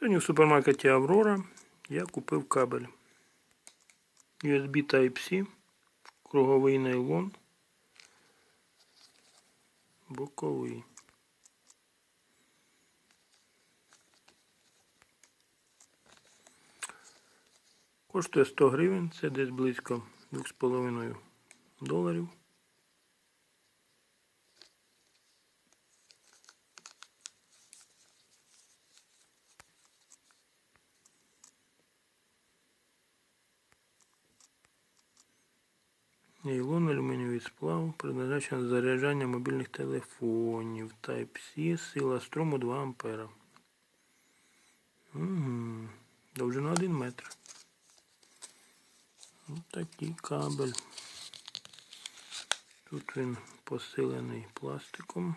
Сьогодні в супермаркеті Аврора я купив кабель USB Type-C, круговий нейлон, боковий. Коштує 100 гривень, це десь близько 2,5 доларів. Нейлон, алюмінієвий сплав, призначений заряджання мобільних телефонів. Type-C, сила струму 2 А. Угу. Довжина 1 метр. Ось такий кабель. Тут він посилений пластиком.